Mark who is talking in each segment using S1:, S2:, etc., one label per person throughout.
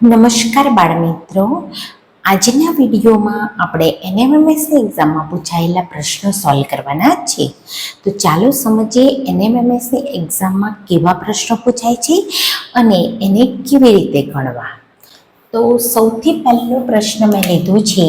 S1: નમસ્કાર બાળમિત્રો. આજના વિડીયોમાં આપણે એનએમએમએસની એક્ઝામમાં પૂછાયેલા પ્રશ્નો સોલ્વ કરવાના છે. તો ચાલો સમજીએ એનએમએમએસની એક્ઝામમાં કેવા પ્રશ્નો પૂછાય છે અને એને કેવી રીતે ગણવા. તો સૌથી પહેલો પ્રશ્ન મેં લીધો છે,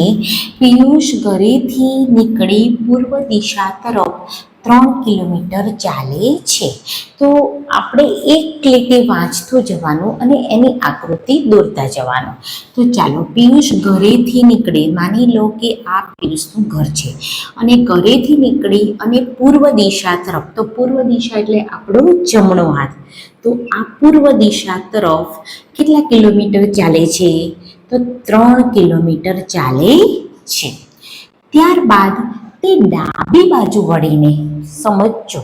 S1: પિયુષ ઘરેથી નીકળી પૂર્વ દિશા તરફ ત્રણ કિલોમીટર ચાલે છે. તો આપણે એક ક્લિકે વાંચતું જવાનું અને એની આકૃતિ દોરતા જવાનું. તો ચાલો પિયુષ ઘરેથી નીકળે. માની લો કે આ પિયુષનું ઘર છે. અને ઘરેથી નીકળી અને પૂર્વ દિશા તરફ. તો પૂર્વ દિશા એટલે આપણો જમણો હાથ. તો આ પૂર્વ દિશા તરફ કેટલા કિલોમીટર ચાલે છે? તો ત્રણ કિલોમીટર ચાલે છે. ત્યારબાદ તે ડાબી બાજુ વળીને સમજો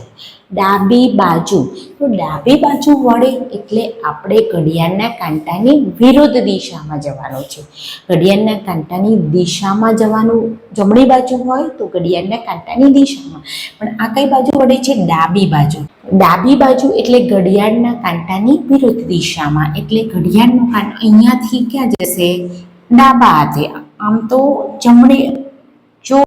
S1: ડાબી બાજુ. તો ડાબી બાજુ વળે એટલે આપણે ઘડિયાળના કાંટાની વિરુદ્ધ દિશામાં જવાનું છે. ઘડિયાળના કાંટાની દિશામાં જવાનું જમણી બાજુ હોય તો ઘડિયાળના કાંટાની દિશામાં. પણ આ કઈ બાજુ વળે છે? ડાબી બાજુ. ડાબી બાજુ એટલે ઘડિયાળના કાંટાની વિરુદ્ધ દિશામાં. એટલે ઘડિયાળનો કાંટો અહીંયાથી ક્યાં જશે? ડાબા હાથે. આમ તો જમણી જો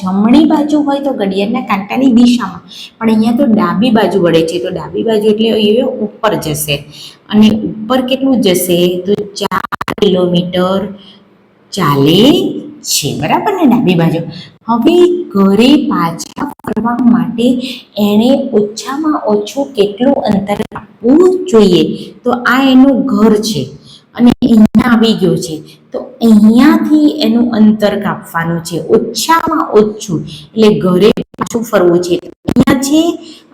S1: જમણી બાજુ હોય તો ઘડિયાળના કાંટાની દિશામાં, પણ અહીંયા તો ડાબી બાજુ વળે છે, તો ડાબી બાજુ એટલે એ ઉપર જશે. અને ઉપર કેટલું જશે? તો ચાર કિલોમીટર ચાલે છે, બરાબર ને ડાબી બાજુ? હવે ઘરે પાછા ફરવા માટે એણે ઓછામાં ઓછું કેટલું અંતર આપવું જોઈએ? તો આ એનું ઘર છે. અને અહીંયા આવી ગયો છે. તો અહીંયાથી એનું અંતર કાપવાનું છે. ઓછામાં ઓછું, એટલે ઘરે પાછું ફરવું છે. અહીંયા છે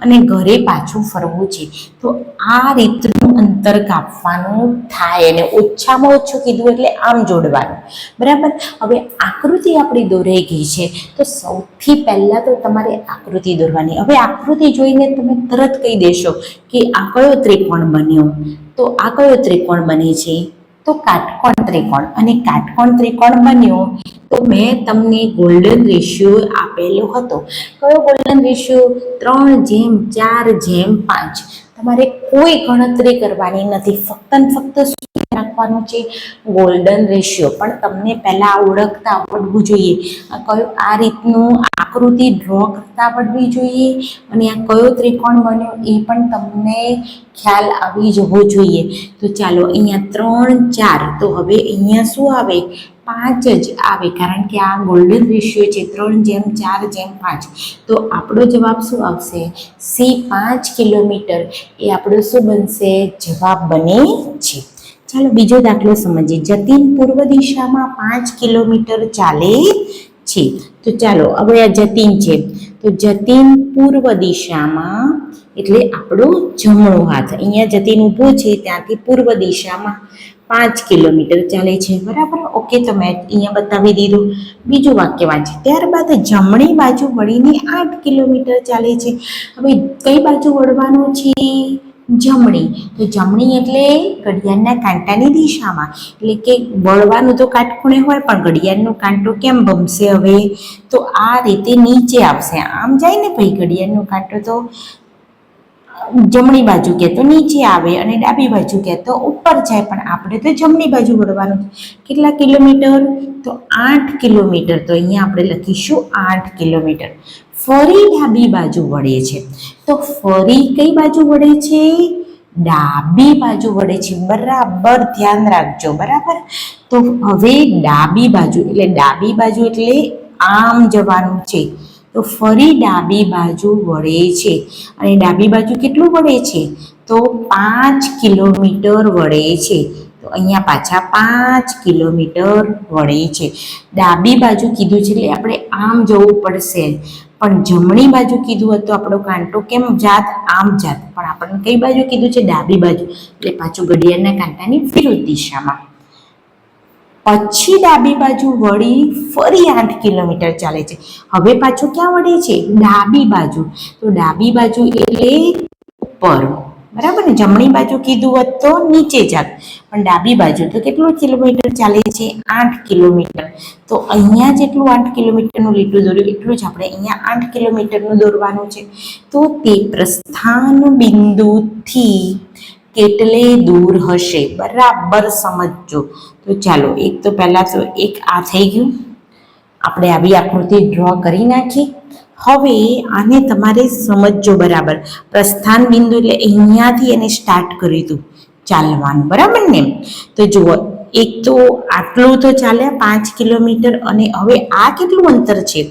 S1: અને ઘરે પાછું ફરવું છે. તો આ રીતનું અંતર કાપવાનું થાય અને ઓછામાં ઓછું કીધું એટલે આમ જોડવાનું. બરાબર? હવે આકૃતિ આપણી દોરાઈ ગઈ છે. તો સૌથી પહેલાં તો તમારે આકૃતિ દોરવાની. હવે આકૃતિ જોઈને તમે તરત કહી દેશો કે આ કયો ત્રિકોણ બન્યો? તો આ કયો ત્રિકોણ બને છે? તો કાટકોણ ત્રિકોણ. અને કાટકોણ ત્રિકોણ બન્યો તો મેં તમને ગોલ્ડન રેશિયો આપેલો હતો. કયો ગોલ્ડન રેશિયો ત્રણ જેમ, ચાર જેમ, પાંચ. તમારે કોઈ ગણતરી કરવાની નથી. ફક્ત ફક્ત રાખવાનું છે ગોલ્ડન રેશિયો પણ તમને પહેલાં ઓળખતા આવડવું જોઈએ. કયો, આ રીતનું આકૃતિ ડ્રો કરતા આવડવી જોઈએ અને આ કયો ત્રિકોણ બન્યો એ પણ તમને ખ્યાલ આવી જવો જોઈએ. તો ચાલો, અહીંયા ત્રણ, ચાર. તો હવે અહીંયા શું આવે? પાંચ જ આવે, કારણ કે આ ગોલ્ડન રેશિયો છે, ત્રણ જેમ ચાર જેમ પાંચ. તો આપણો જવાબ શું આવશે? સી પાંચ કિલોમીટર. એ આપણો શું બનશે? જવાબ બને છે. ચાલો બીજો દાખલો સમજીએ. જતીન પૂર્વ દિશામાં પાંચ કિલોમીટર ચાલે છે. તો ચાલો, હવે આ જતીન છે. તો જતીન પૂર્વ દિશામાં, એટલે આપણો જમણો હાથ. અહીંયા જતીન ઊભો છે, ત્યાંથી પૂર્વ દિશામાં પાંચ કિલોમીટર ચાલે છે. બરાબર? ઓકે, તો મેં અહીંયા બતાવી દીધું. બીજું વાક્ય વાંચે ત્યારબાદ જમણી બાજુ વળીને આઠ કિલોમીટર ચાલે છે. હવે કઈ બાજુ વળવાનું છે? જમણી. તો જમણી એટલે ઘડિયાળના કાંટાની દિશામાં. એટલે કે વળવાનું તો કાટખૂણે હોય, પણ ઘડિયાળનો કાંટો કેમ ભમશે હવે? તો આ રીતે નીચે આવશે. આમ જાય ને ભાઈ, ઘડિયાળનો કાંટો તો જમણી બાજુ કે તો નીચે આવે અને ડાબી બાજુ કે તો ઉપર જાય. પણ આપણે તો જમણી બાજુ વળવાનું. કેટલા કિલોમીટર? તો આઠ કિલોમીટર. તો અહીંયા આપણે લખીશું આઠ કિલોમીટર. ફરી ડાબી બાજુ વળે છે. તો ફરી કઈ બાજુ વળે છે? ડાબી બાજુ વળે છે. બરાબર, ધ્યાન રાખજો, બરાબર? તો હવે ડાબી બાજુ, એટલે ડાબી બાજુ એટલે આમ જવાનું છે. તો ફરી ડાબી બાજુ વળે છે. અને ડાબી બાજુ કેટલું વળે છે? તો પાંચ કિલોમીટર વળે છે. તો અહીંયા પાછા પાંચ કિલોમીટર વળે છે. ડાબી બાજુ કીધું છે એટલે આપણે આમ જવું પડશે. પણ જમણી બાજુ કીધું હતું આપણો કાંટો કેમ જાત? આમ જાત. પણ આપણને કઈ બાજુ કીધું છે? ડાબી બાજુ. એટલે પાછું ઘડિયાળના કાંટાની વિરુદ્ધ દિશામાં. પછી ડાબી બાજુ વળી ફરી આઠ કિલોમીટર ચાલે છે. હવે પાછું ક્યાં વળે છે? ડાબી બાજુ. તો ડાબી બાજુ એટલે ઉપર. બરાબર ને? જમણી બાજુ કીધું હોત તો નીચે જાત. પણ ડાબી બાજુ તો કેટલું કિલોમીટર ચાલે છે? આઠ કિલોમીટર. તો અહીંયા જેટલું આઠ કિલોમીટરનું લીટું દોર્યું, એટલું જ આપણે અહીંયા આઠ કિલોમીટરનું દોરવાનું છે. તો તે પ્રસ્થાન બિંદુથી કેટલે દૂર હશે? બરાબર સમજજો. તો ચાલો, એક તો પહેલાં તો એક આ થઈ ગયું. આપણે આવી આકૃતિ ડ્રો કરી નાખી. હવે આને તમારે સમજજો બરાબર. પ્રસ્થાન બિંદુ એટલે અહીંયાથી એને સ્ટાર્ટ કર્યું હતું. ચાલવાનું, બરાબર ને? તો જુઓ, એક તો આટલું તો ચાલ્યા પાંચ કિલોમીટર અને હવે આ કેટલું અંતર છે?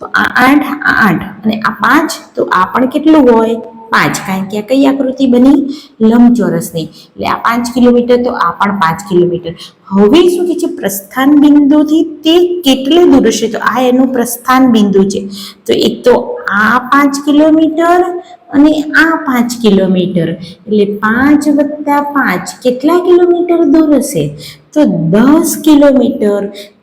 S1: તો આ આઠ આ આઠ અને આ પાંચ, તો આ પણ કેટલું હોય? પાંચ, કારણ કે આ કઈ આકૃતિ બની? લંબચોરસની. એટલે આ પાંચ કિલોમીટર તો આ પણ પાંચ કિલોમીટર. હવે શું કે છે પ્રસ્થાન બિંદુથી તે કેટલે દૂર હશે? તો આ એનું પ્રસ્થાન બિંદુ છે. તો એક તો આ પાંચ કિલોમીટર અને આ પાંચ કિલોમીટર. એટલે પાંચ વત્તા પાંચ કેટલા કિલોમીટર દૂર હશે? તો દસ કિલોમીટર.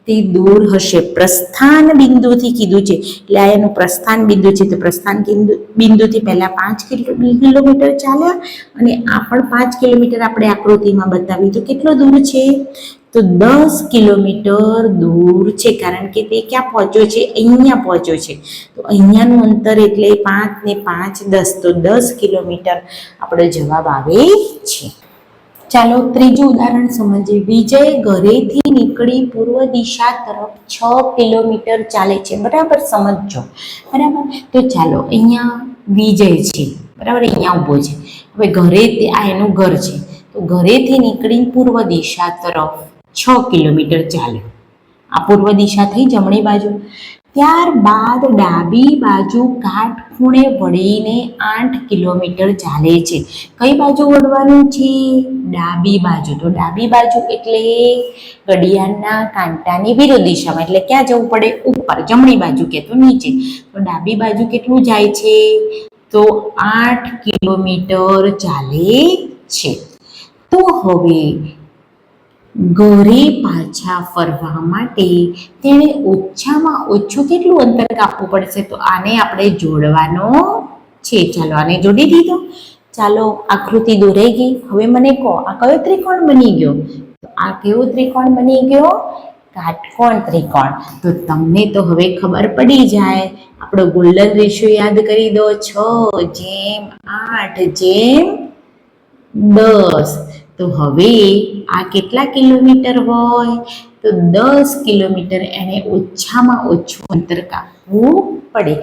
S1: તે દૂર હશે. પ્રસ્થાન બિંદુથી કીધું છે. એટલે આ એનું પ્રસ્થાન બિંદુ છે. તો પ્રસ્થાન બિંદુ બિંદુથી પહેલાં પાંચ કિલો- કિલોમીટર ચાલ્યા અને આ પણ પાંચ કિલોમીટર આપણે આકૃતિમાં બતાવ્યું. તો કેટલો દૂર છે? તો દસ કિલોમીટર દૂર છે. કારણ કે તે ક્યાં પહોંચ્યો છે? અહીંયા પહોંચ્યો છે. તો અહીંયાનું અંતર એટલે પાંચ ને પાંચ દસ. તો દસ કિલોમીટર આપણો જવાબ આવે છે. ચાલો ત્રીજું ઉદાહરણ સમજીએ. વિજય ઘરેથી નીકળી પૂર્વ દિશા તરફ છ કિલોમીટર ચાલે છે. બરાબર સમજજો. બરાબર? તો ચાલો, અહીંયા વિજય છે. બરાબર? અહીંયા ઊભો છે. હવે ઘરે આ એનું ઘર છે. તો ઘરેથી નીકળી પૂર્વ દિશા તરફ છ કિલોમીટર ચાલે. આ પૂર્વ દિશા થઈ જમણી બાજુ. ત્યારબાદ ડાબી બાજુ કાટખૂણે વળીને આઠ કિલોમીટર ચાલે છે. કઈ બાજુ વળવાનું છે? ડાબી બાજુ. તો ડાબી બાજુ એટલે ઘડિયાળના કાંટાની વિરુદ્ધ દિશામાં. એટલે ક્યાં જવું પડે? ઉપર, જમણી બાજુ કે તો નીચે. તો ડાબી બાજુ કેટલું જાય છે? તો આઠ કિલોમીટર ચાલે છે. તો હવે ઘરે પાછા ફરવા માટે તેણે ઓછામાં ઓછું કેટલું અંતર કાપવું પડશે? તો આને આપણે જોડવાનો છે. ચાલો આને જોડી દીધો. ચાલો આકૃતિ દોરાઈ ગઈ. હવે મને કહો, આ કયો ત્રિકોણ બની ગયો? તો આ કેવો ત્રિકોણ બની ગયો? કાટકોણ ત્રિકોણ. તો તમને તો હવે ખબર પડી જાય. આપણો ગોલ્ડન રેશિયો યાદ કરી દો. છ, જેમ આઠ, જેમ દસ. તો હવે આ કેટલા કિલોમીટર હોય? તો દસ કિલોમીટર એને ઓછામાં ઓછું અંતર કાપવું પડે.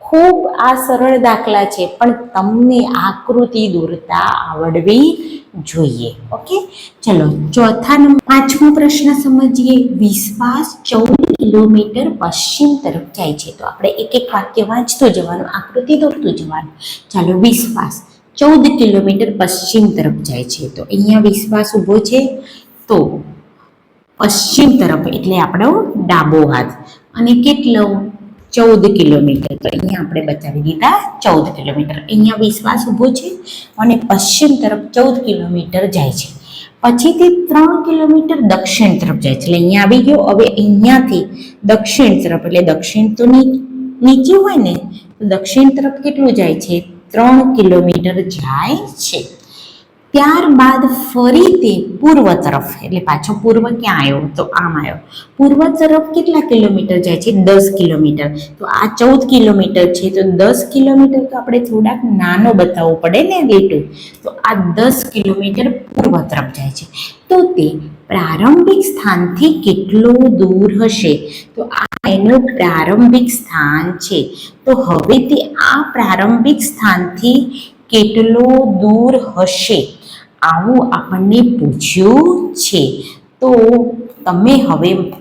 S1: ખૂબ આ સરળ દાખલા છે, પણ તમને આકૃતિ દોરતા આવડવી જોઈએ. ઓકે? ચલો, ચોથા પાંચમો પ્રશ્ન સમજીએ. વિશ્વાસ ચૌદ કિલોમીટર પશ્ચિમ તરફ જાય છે. તો આપણે એક એક વાક્ય વાંચતું જવાનું, આકૃતિ દોરતું જવાનું. ચાલો, વિશ્વાસ. ચૌદ કિલોમીટર પશ્ચિમ તરફ જાય છે. તો અહીંયા વિશ્વાસ ઊભો છે? તો પશ્ચિમ તરફ એટલે આપણો ડાબો હાથ. અને કેટલો? ચૌદ કિલોમીટર. તો અહીંયા આપણે બતાવી દીધા ચૌદ કિલોમીટર. અહીંયા વિશ્વાસ ઊભો છે? અને પશ્ચિમ તરફ ચૌદ કિલોમીટર જાય છે. પછી તે ત્રણ કિલોમીટર દક્ષિણ તરફ જાય છે. એટલે અહીંયા આવી ગયો. હવે અહીંયાથી દક્ષિણ તરફ. એટલે દક્ષિણ તો નીચે હોય ને, તો દક્ષિણ તરફ કેટલું જાય છે? ત્રણ કિલોમીટર જાય છે. ત્યારબાદ ફરી તે પૂર્વ તરફ, એટલે પાછો પૂર્વ ક્યાં આવ્યો? તો આમ આવ્યો. પૂર્વ તરફ કેટલા કિલોમીટર જાય છે? દસ કિલોમીટર. તો આ ચૌદ કિલોમીટર છે. તો દસ કિલોમીટર તો આપણે થોડાક નાનો બતાવવો પડે ને લીટું. તો આ દસ કિલોમીટર પૂર્વ તરફ જાય છે. તો તે પ્રારંભિક સ્થાનથી કેટલો દૂર હશે? તો આ એનું પ્રારંભિક સ્થાન છે. તો હવે તે આ પ્રારંભિક સ્થાનથી કેટલો દૂર હશે? આવું આપણને પૂછ્યું છે. તો તમે હવે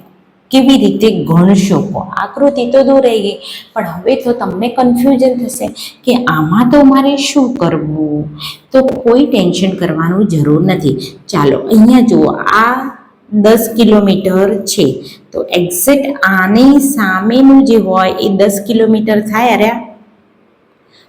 S1: કેવી રીતે ગણશો? આકૃતિ તો દોરાઈ ગઈ. પણ હવે તો તમને કન્ફ્યુઝન થશે કે આમાં તો મારે શું કરવું? તો કોઈ ટેન્શન કરવાનું જરૂર નથી. ચાલો, અહીંયા જુઓ. આ દસ કિલોમીટર છે. તો એક્ઝેક્ટ આની સામેનું જે હોય એ દસ કિલોમીટર થાય અરે.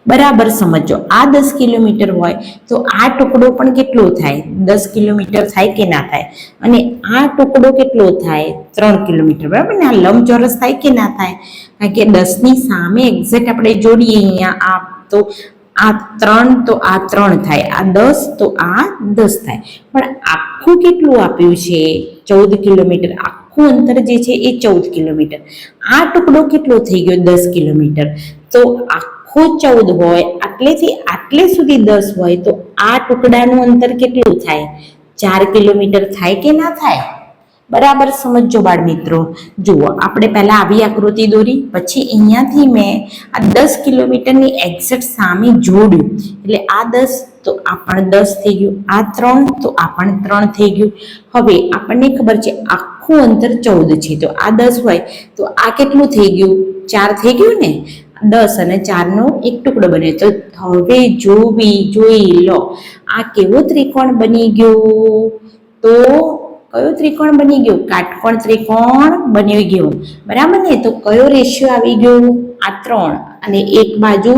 S1: બરાબર સમજો. આ દસ કિલોમીટર હોય તો આ ટુકડો પણ કેટલો થાય? દસ કિલોમીટર થાય કે ના થાય? અને આ ટુકડો કેટલો થાય? ત્રણ કિલોમીટર. બરાબર? ને આ લંબચોરસ થાય કે ના થાય? કારણ કે દસની સામે એક્ઝેક્ટ આપણે જોડીએ અહીંયા આ તો આ ત્રણ તો આ ત્રણ થાય, આ દસ તો આ દસ થાય. પણ આખું કેટલું આપ્યું છે? ચૌદ કિલોમીટર. આખું અંતર જે છે એ ચૌદ કિલોમીટર. આ ટુકડો કેટલો થઈ ગયો? દસ કિલોમીટર. તો આખું ચૌદ હોય, આટલેથી આટલે સુધી દસ હોય, તો આ ટુકડાનું અંતર કેટલું થાય? ચાર કિલોમીટર થાય કે ના થાય? બરાબર સમજો બાળ મિત્રો જુઓ, આપણે પહેલા આવી આકૃતિ દોરી, પછી અહીંયાથી મેં આ દસ કિલોમીટરની એક્ઝેક્ટ સામે જોડ્યું. એટલે આ દસ તો આ પણ દસ થઈ ગયું, આ ત્રણ તો આ પણ ત્રણ થઈ ગયું. હવે આપણને ખબર છે આખું અંતર ચૌદ છે. તો આ દસ હોય તો આ કેટલું થઈ ગયું? ચાર થઈ ગયું ને? દસ અને ચારનો એક ટુકડો બને. તો હવે જોવી, જોઈ લો, આ કેવો ત્રિકોણ બની ગયો? તો કયો ત્રિકોણ બની ગયો? કાટકોણ ત્રિકોણ બની ગયો. બરાબર ને? તો કયો રેશિયો આવી ગયો? આ ત્રણ અને એક બાજુ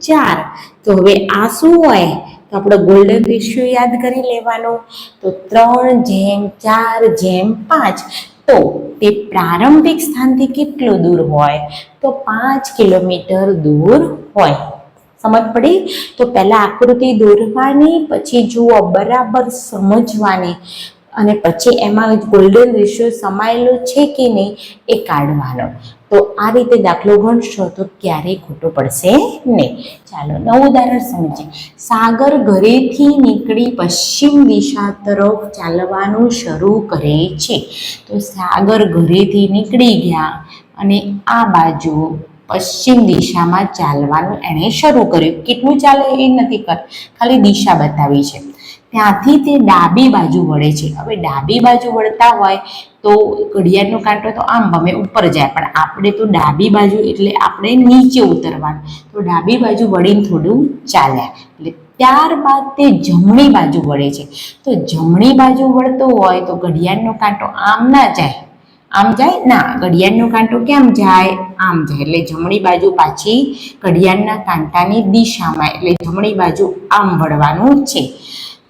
S1: ચાર. તો હવે આ શું હોય? તો આપણો ગોલ્ડન રેશિયો યાદ કરી લેવાનો. તો ત્રણ જેમ ચાર જેમ પાંચ. તો તે પ્રારંભિક સ્થાનથી કેટલું દૂર હોય? તો પાંચ કિલોમીટર દૂર હોય. સમજ પડી? તો પહેલા આકૃતિ દોરવાની, પછી જુઓ બરાબર સમજવાની. અને પછી એમાં ગોલ્ડન રેશિયો સમાયેલો છે કે નહીં એ કાઢવાનો. તો આ રીતે દાખલો ગણશો તો ક્યારેય ખોટો પડશે નહીં. ચાલો, નવું ઉદાહરણ સમજીએ. સાગર ઘરેથી નીકળી પશ્ચિમ દિશા તરફ ચાલવાનું શરૂ કરે છે. તો સાગર ઘરેથી નીકળી ગયા અને આ બાજુ પશ્ચિમ દિશામાં ચાલવાનું એણે શરૂ કર્યું. કેટલું ચાલે એ નથી કર ખાલી દિશા બતાવી છે. ત્યાંથી તે ડાબી બાજુ વળે છે. હવે ડાબી બાજુ વળતા હોય તો ઘડિયાળનો કાંટો તો આમ ભમે ઉપર જાય, પણ આપણે તો ડાબી બાજુ એટલે આપણે નીચે ઉતરવાનું. તો ડાબી બાજુ વળીને થોડું ચાલ્યા. એટલે ત્યારબાદ તે જમણી બાજુ વળે છે. તો જમણી બાજુ વળતો હોય તો ઘડિયાળનો કાંટો આમ ના જાય. આમ જાય? ના. ઘડિયાળનો કાંટો કેમ જાય? આમ જાય. એટલે જમણી બાજુ પાછી ઘડિયાળના કાંટાની દિશામાં, એટલે જમણી બાજુ આમ વળવાનું છે.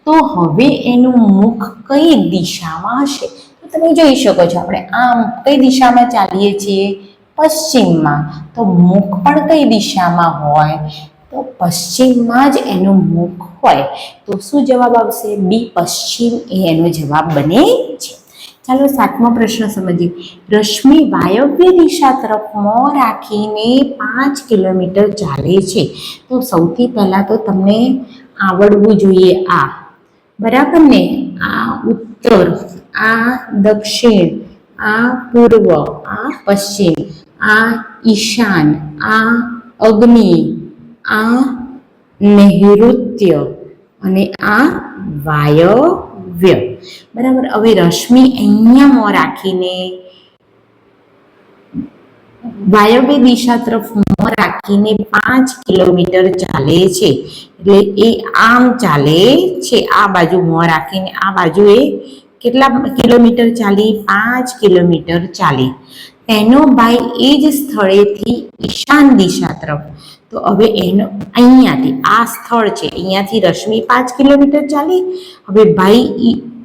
S1: તો હવે એનું મુખ કઈ દિશામાં હશે? તો તમે જોઈ શકો છો આપણે આમ કઈ દિશામાં ચાલીએ છીએ? પશ્ચિમમાં. તો મુખ પણ કઈ દિશામાં હોય? તો પશ્ચિમમાં જ એનું મુખ હોય. તો શું જવાબ આવશે? બી પશ્ચિમ એ એનો જવાબ બને છે. ચાલો સાતમો પ્રશ્ન સમજીએ. રશ્મિ વાયવ્ય દિશા તરફ મોં રાખીને પાંચ કિલોમીટર ચાલે છે. તો સૌથી પહેલાં તો તમને આવડવું જોઈએ આ. બરાબર ને? આ ઉત્તર, આ દક્ષિણ, આ પૂર્વ, આ પશ્ચિમ, આ ઈશાન, આ અગ્નિ, આ નૈઋત્ય અને આ વાયવ્ય. બરાબર? હવે રશ્મિ અહીંયા મોં રાખીને વાયવ્ય દિશા તરફ મોં રાખીને પાંચ કિલોમીટર ચાલે છે. એટલે એ આમ ચાલે છે, આ બાજુ મોં રાખીને, આ બાજુ એ કેટલા કિલોમીટર ચાલી? પાંચ કિલોમીટર ચાલી. તેનો ભાઈ એ જ સ્થળેથી ઈશાન દિશા તરફ. તો હવે એનો અહીંયાથી, આ સ્થળ છે, અહીંયાથી રશ્મિ પાંચ કિલોમીટર ચાલી, હવે ભાઈ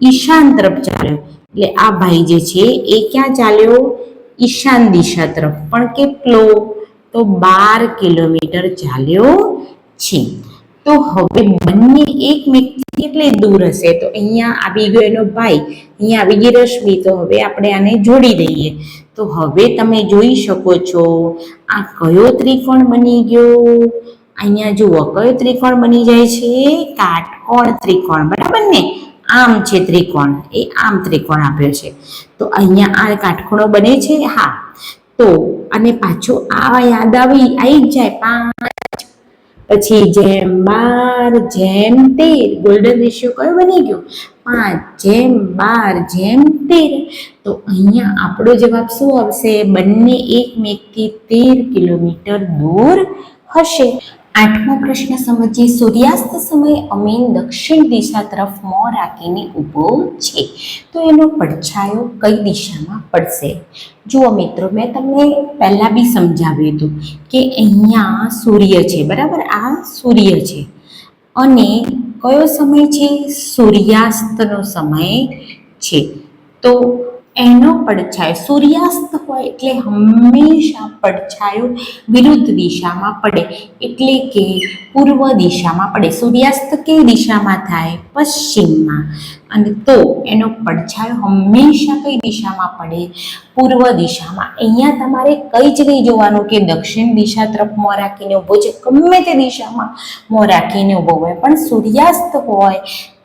S1: ઈશાન તરફ ચાલ્યો. એટલે આ ભાઈ જે છે, એ ક્યાં ચાલ્યો? ઈશાન દિશા તરફ. પણ કેટલો? તો બાર કિલોમીટર ચાલ્યો છે. તો હવે બંને એકમેકથી કેટલે દૂર હશે? તો અહીંયા આવી ગયો એનો ભાઈ, અહીંયા આવી ગઈ રશ્મિ, તો હવે આપણે આને જોડી દઈએ. તો હવે તમે જોઈ શકો છો, આ કયો ત્રિકોણ બની ગયો? અહીંયા જુઓ, કયો ત્રિકોણ બની જાય છે? કાટકોણ ત્રિકોણ, બરાબર ને? આમ છે ત્રિકોણ, એ આમ ત્રિકોણ આપ્યો છે. તો અહીંયા આ કાટખૂણો બને છે? હા. તો અને પાછું આ યાદ આવી આવી જ જાય, પાંચ પછી જેમ બાર, જેમ તેર ગોલ્ડન રેશિયો કયો બની ગયો? પાંચ. જેમ બાર, જેમ તેર. તો અહીંયા આપણો જવાબ શું આવશે? બંને એકમેકથી તેર કિલોમીટર દૂર હશે. આઠમો પ્રશ્ન સમજીએ. સૂર્યાસ્ત સમયે અમીન દક્ષિણ દિશા તરફ મોં રાખીને ઊભો છે. તો એનો પડછાયો કઈ દિશામાં પડશે? જુઓ મિત્રો, મેં તમને પહેલાં બી સમજાવ્યું હતું કે અહીંયા સૂર્ય છે, બરાબર? આ સૂર્ય છે. અને કયો સમય છે? સૂર્યાસ્તનો સમય છે. તો એનો પડછાયો. સૂર્યાસ્ત હોય એટલે હંમેશા પડછાયો વિરુદ્ધ દિશામાં પડે. એટલે કે પૂર્વ દિશામાં પડે. સૂર્યાસ્ત કઈ દિશામાં થાય? પશ્ચિમમાં. અને તો એનો પડછાયો હંમેશા કઈ દિશામાં પડે? પૂર્વ દિશામાં. અહીંયા તમારે કઈ જ નહીં જોવાનું કે દક્ષિણ દિશા તરફ મોં રાખીને ઊભો છે. ગમે તે દિશામાં મોં રાખીને ઊભો હોય. પણ સૂર્યાસ્ત હોય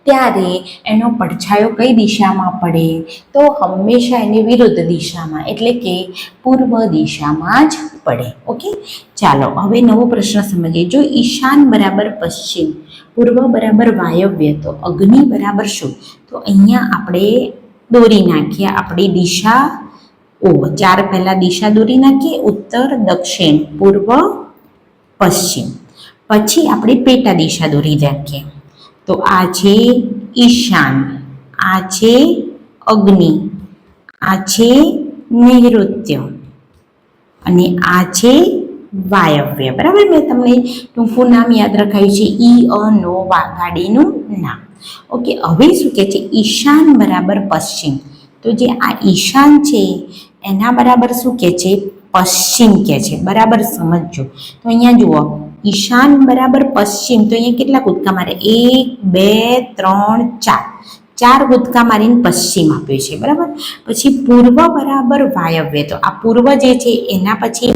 S1: ત્યારે એનો પડછાયો કઈ દિશામાં પડે? તો હંમેશા એની વિરુદ્ધ દિશામાં, એટલે કે પૂર્વ દિશામાં જ પડે. ઓકે ચાલો, હવે નવો પ્રશ્ન સમજીએ. જો ઈશાન બરાબર પશ્ચિમ, પૂર્વ બરાબર વાયવ્ય, તો અગ્નિ બરાબર શું? તો અહીંયા આપણે દોરી નાખીએ. આપણી દિશા ઓ ચાર પહેલાં દિશા દોરી નાખીએ. ઉત્તર, દક્ષિણ, પૂર્વ, પશ્ચિમ. પછી આપણે પેટા દિશા દોરી નાખીએ. તો આ છે ઈશાન આ છે અગ્નિ આ છે નૈઋત્ય અને આ છે વાયવ્ય. બરાબર? મેં તમને ટૂંકું નામ યાદ રખાયું છે. ઈ, અ, નો વા ગાડીનું નામ. ઓકે, હવે શું કહે છે? ઈશાન બરાબર પશ્ચિમ. તો જે આ ઈશાન છે, એના બરાબર શું કહે છે? પશ્ચિમ કહે છે. બરાબર સમજજો. તો અહીંયા જુઓ. ઈશાન બરાબર પશ્ચિમ, તો અહીંયા કેટલા કૂદકા મારે? એક, બે, ત્રણ, ચાર. ચાર કૂદકા મારીને પશ્ચિમ આપ્યું છે, બરાબર? પછી પૂર્વ બરાબર વાયવ્ય, તો આ પૂર્વ જે છે એના પછી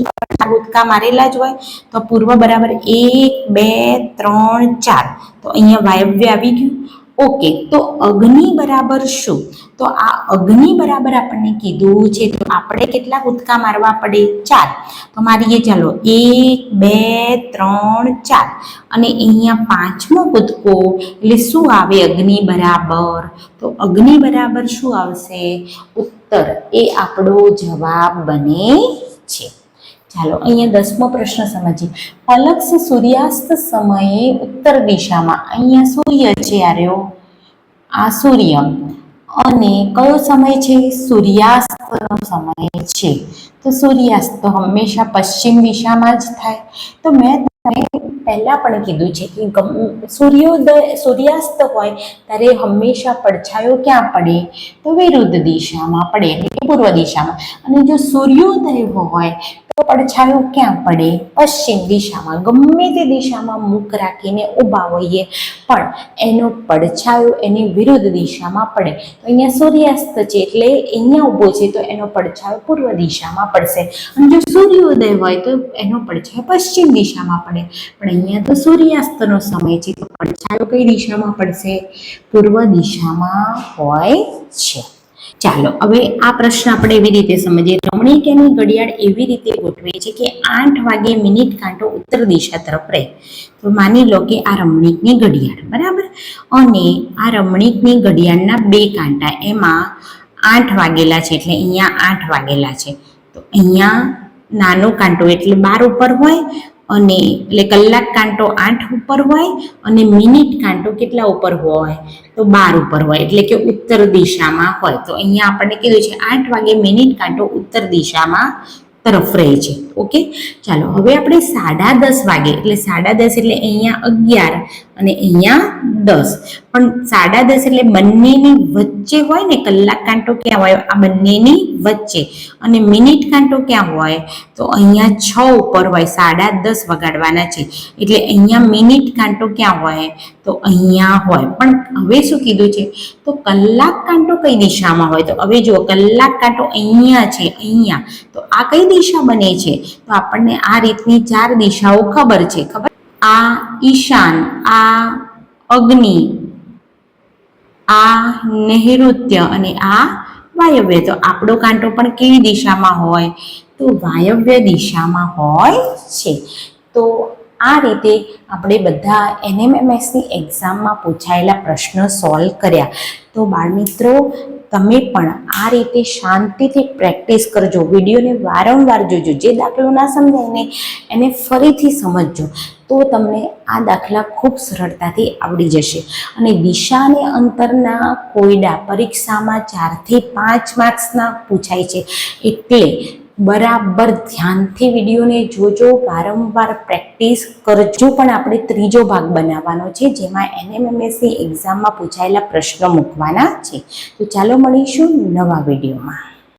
S1: કૂદકા મારેલા જ હોય, તો પૂર્વ બરાબર એક, બે, ત્રણ, ચાર. તો અહીંયા વાયવ્ય આવી ગયું. ઓકે, તો અગ્નિ બરાબર શું? તો આ અગ્નિ બરાબર આપણને કીધું છે, તો આપણે કેટલા કૂદકા મારવા પડે? ચાર. તો મારીએ ચાલો, એક, બે, ત્રણ, ચાર. અને અહીંયા પાંચમો કૂદકો એટલે શું આવે અગ્નિ બરાબર? તો અગ્નિ બરાબર શું આવશે? ઉત્તર, એ આપણો જવાબ બને છે. ચાલો, અહીંયા દસમો પ્રશ્ન સમજીએ. પલક્ષ સૂર્યાસ્ત સમયે ઉત્તર દિશામાં અહીંયા સૂર્ય છે આર્યો આ સૂર્ય. અને કયો સમય છે? સૂર્યાસ્તનો સમય છે. તો સૂર્યાસ્ત હંમેશા પશ્ચિમ દિશામાં જ થાય. તો મેં તમને પહેલા પણ કીધું છે કે સૂર્યોદય, સૂર્યાસ્ત હોય ત્યારે હંમેશા પડછાયો ક્યાં પડે? તો વિરુદ્ધ દિશામાં પડે, એટલે કે પૂર્વ દિશામાં. અને જો સૂર્યોદય હોય તો પડછાયો ક્યાં પડે? પશ્ચિમ દિશામાં, ગમે તે દિશામાં મુખ રાખીને ઊભા હોઈએ, પણ એનો પડછાયો એની વિરુદ્ધ દિશામાં પડે. તો અહીંયા સૂર્યાસ્ત છે એટલે અહીંયા ઊભો છે, તો એનો પડછાયો પૂર્વ દિશામાં પડશે. અને જો સૂર્યોદય હોય, તો એનો પડછાયો પશ્ચિમ દિશામાં પડે. પણ અહીંયા તો સૂર્યાસ્તનો સમય છે, તો પડછાયો કઈ દિશામાં પડશે? પૂર્વ દિશામાં હોય છે. ચાલો, હવે આ પ્રશ્ન આપણે એવી રીતે સમજીએ. રમણીકેની ઘડિયાળ એવી રીતે ગોઠવે છે કે આઠ વાગે મિનિટ કાંટો ઉત્તર દિશા તરફ રહે. તો માની લો કે આ રમણીકની ઘડિયાળ, બરાબર? અને આ રમણીકની ઘડિયાળના બે કાંટા, એમાં આઠ વાગેલા છે એટલે અહીંયા આઠ વાગેલા છે. તો અહીંયા નાનો કાંટો એટલે બાર ઉપર હોય અને એટલે કલાક કાંટો આઠ ઉપર હોય અને મિનિટ કાંટો કેટલા ઉપર હોય? તો બાર ઉપર હોય, એટલે કે ઉત્તર દિશામાં હોય. તો અહીંયા આપણને કીધું છે આઠ વાગે મિનિટ કાંટો ઉત્તર દિશામાં તરફ રહે છે. ઓકે? ચાલો, હવે આપણે સાડા દસ વાગે, એટલે સાડા દસ એટલે અહીંયા અગિયાર અને અહીંયા દસ. પણ સાડા દસ એટલે બંનેની વચ્ચે હોય ને કલાક કાંટો ક્યાં હોય? આ બંનેની વચ્ચે. અને મિનિટ કાંટો ક્યાં હોય? તો અહીંયા છ ઉપર હોય, સાડા દસ વગાડવાના છે. એટલે અહીંયા મિનિટ કાંટો ક્યાં હોય? તો અહીંયા હોય. પણ હવે શું કીધું છે? તો કલાક કાંટો કઈ દિશામાં હોય? તો હવે જુઓ, કલાક કાંટો અહીંયા છે, અહીંયા. તો આ કઈ દિશા બને છે? તો આપણને આ રીતની ચાર દિશાઓ ખબર છે. ખબર? આ ઈશાન, આ અગ્નિ, આ નૈઋત્ય અને આ વાયવ્ય. તો આપણો કાંટો પણ કેવી દિશામાં હોય? તો વાયવ્ય દિશામાં હોય છે. તો આ રીતે આપણે બધા એનએમએમએસની એક્ઝામમાં પૂછાયેલા પ્રશ્નો સોલ્વ કર્યા. તો બાળમિત્રો, તમે પણ આ રીતે શાંતિથી પ્રેક્ટિસ કરજો. વિડીયોને વારંવાર જોજો. જે દાખલો ના સમજાય ને એને ફરીથી સમજજો. તો તમને આ દાખલા ખૂબ સરળતાથી આવડી જશે. અને દિશા અને અંતરના કોયડા પરીક્ષામાં ચારથી પાંચ માર્ક્સના પૂછાય છે. એટલે બરાબર ધ્યાનથી વિડીયોને જોજો, વારંવાર પ્રેક્ટિસ કરજો. પણ આપણે ત્રીજો ભાગ બનાવવાનો છે, જેમાં એનએમએમએસની એક્ઝામમાં પૂછાયેલા પ્રશ્નો મૂકવાના છે. તો ચાલો મળીશું નવા વિડીયોમાં.